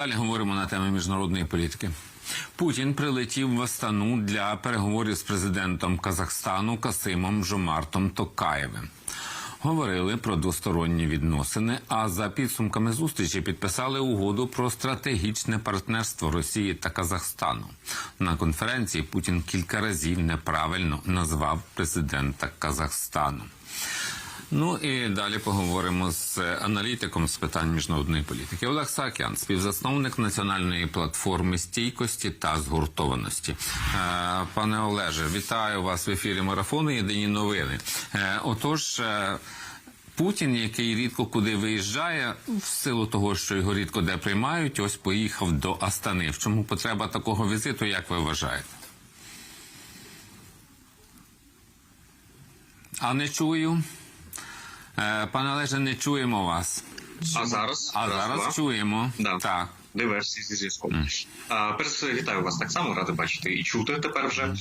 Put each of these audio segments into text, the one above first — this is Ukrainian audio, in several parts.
Далі говоримо на тему міжнародної політики. Путін прилетів в Астану для переговорів з президентом Казахстану Касимом Жомартом Токаєвим. Говорили про двосторонні відносини. А за підсумками зустрічі підписали угоду про стратегічне партнерство Росії та Казахстану. На конференції Путін кілька разів неправильно назвав президента Казахстану. Ну і далі поговоримо з аналітиком з питань міжнародної політики. Олег Сакян, співзасновник національної платформи стійкості та згуртованості. Е, Пане Олеже, вітаю вас в ефірі марафону. Єдині новини. Е, Отож. е, Путін, який рідко куди виїжджає, в силу того, що його рідко де приймають, ось поїхав до Астани. В чому потреба такого візиту, як ви вважаєте? А не чую. Е, Пане Олеже, не чуємо вас. А зараз? А Раз, зараз два. чуємо. Да. Так. Диверсії зі зв'язком. А, Перш все, вітаю вас так само, радий бачити і чути тепер вже.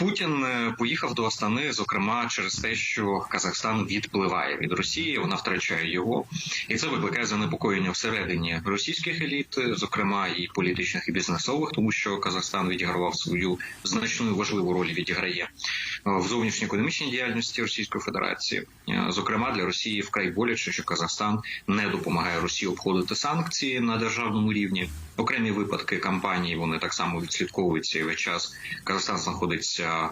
Путін е, поїхав до Астани, зокрема, через те, що Казахстан відпливає від Росії, вона втрачає його, і це викликає занепокоєння всередині російських еліт, зокрема і політичних і бізнесових, тому що Казахстан відігравав свою значну і важливу роль відіграє е, в зовнішньоекономічній діяльності Російської Федерації. Е, Зокрема, для Росії вкрай боляче, що Казахстан не допомагає Росії обходити санкції на державному рівні. Окремі випадки кампанії вони так само відслідковуються і весь час. Казахстан знаходиться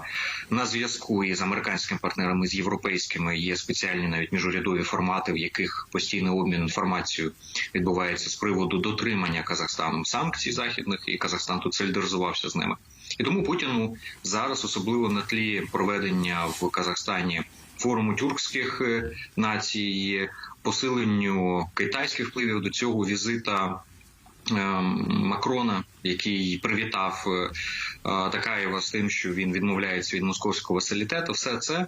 на зв'язку із американськими партнерами з європейськими. Є спеціальні навіть міжурядові формати, в яких постійний обмін інформацією відбувається з приводу дотримання Казахстаном санкцій західних, і Казахстан тут солідаризувався з ними. І тому Путіну зараз, особливо на тлі проведення в Казахстані форуму тюркських е, націй, посиленню китайських впливів до цього візита. Ем, Макрона, який привітав е, е, Такаєва з тим, що він відмовляється від московського василітету, все це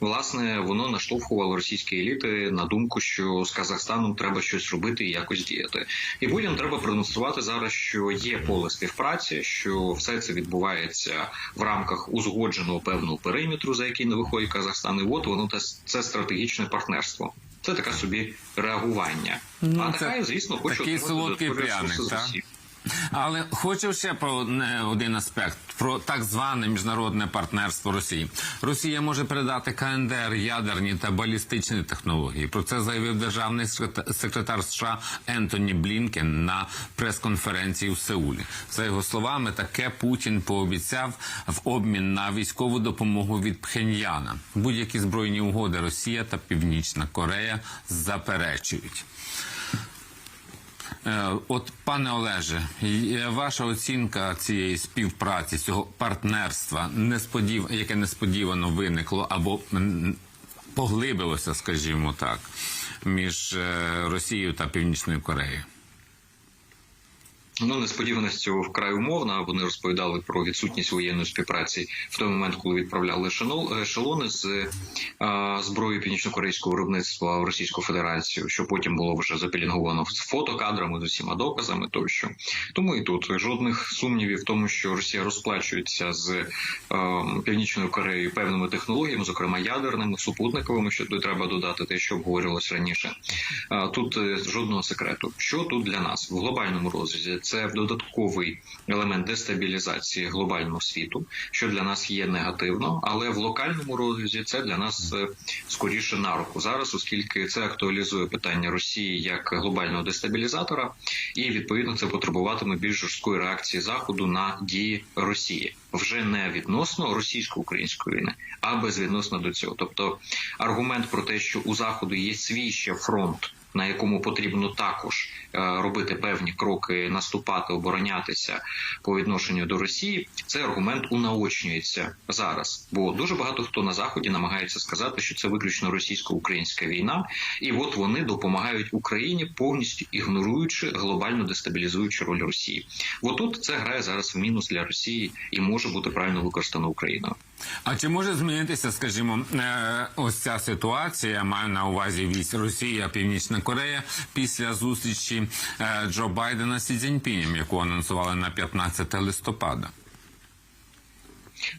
власне воно наштовхувало російські еліти на думку, що з Казахстаном треба щось робити і якось діяти. І Путін треба продемонструвати зараз, що є поле співпраці, що все це відбувається в рамках узгодженого певного периметру, за який не виходить Казахстан. І от воно це стратегічне партнерство. Це таке собі реагування. Ну, а це звісно, хоче солодкий пряник, так? Але хочу ще про один аспект про так зване міжнародне партнерство Росії. Росія може передати КНДР ядерні та балістичні технології. Про це заявив державний секрета- секретар США Ентоні Блінкен на прес-конференції в Сеулі. За його словами, таке Путін пообіцяв в обмін на військову допомогу від Пхеньяна. Будь-які збройні угоди Росія та Північна Корея заперечують. Е, От, пане Олеже, е, ваша оцінка цієї співпраці, цього партнерства, несподів... яке несподівано виникло або поглибилося, скажімо так, між е, Росією та Північною Кореєю. Ну, несподіваність цього вкрай умовна. Вони розповідали про відсутність воєнної співпраці в той момент, коли відправляли ешелон- ешелони з е, зброї північно-корейського виробництва в Російську Федерацію, що потім було вже запілінговано з фотокадрами, з усіма доказами тощо. Тому і тут жодних сумнівів в тому, що Росія розплачується з е, північною Кореєю певними технологіями, зокрема ядерними, супутниковими, що тут треба додати те, що обговорювалось раніше. Тут е, жодного секрету. Що тут для нас в глобальному розрізі? Це додатковий елемент дестабілізації глобального світу, що для нас є негативно, але в локальному розрізі це для нас е, скоріше на руку зараз, оскільки це актуалізує питання Росії як глобального дестабілізатора, і відповідно це потребуватиме більш жорсткої реакції Заходу на дії Росії. Вже не відносно російсько-української війни, а безвідносно до цього. Тобто аргумент про те, що у заходу є свій ще фронт, на якому потрібно також е, робити певні кроки, наступати, оборонятися по відношенню до Росії, цей аргумент унаочнюється зараз. Бо дуже багато хто на заході намагається сказати, що це виключно російсько-українська війна, і от вони допомагають Україні повністю ігноруючи глобально дестабілізуючи роль Росії. Отут це грає зараз в мінус для Росії і може бути правильно використано Україною. А чи може змінитися, скажімо, е, ось ця ситуація? Маю на увазі вісь Росія, Північна Корея після зустрічі е, Джо Байдена з Сі Цзіньпінем, яку анонсували на 15 листопада?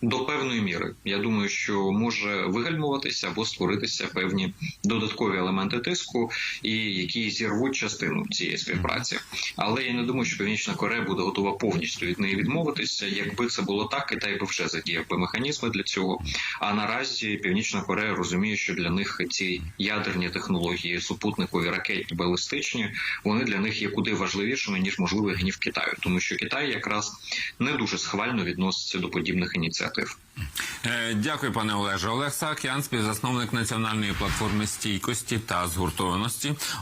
До певної міри я думаю, що може вигальмуватися або створитися певні додаткові елементи тиску, і які зірвуть частину цієї співпраці. Але я не думаю, що Північна Корея буде готова повністю від неї відмовитися. Якби це було так, Китай би вже задіяв би механізми для цього. А наразі Північна Корея розуміє, що для них ці ядерні технології, супутникові ракетні, балістичні, вони для них є куди важливішими ніж можливий гнів Китаю, тому що Китай якраз не дуже схвально відноситься до подібних ініціатив. Е, Дякую, пане Олеже. Олег Сакян, співзасновник національної платформи стійкості та згуртованості.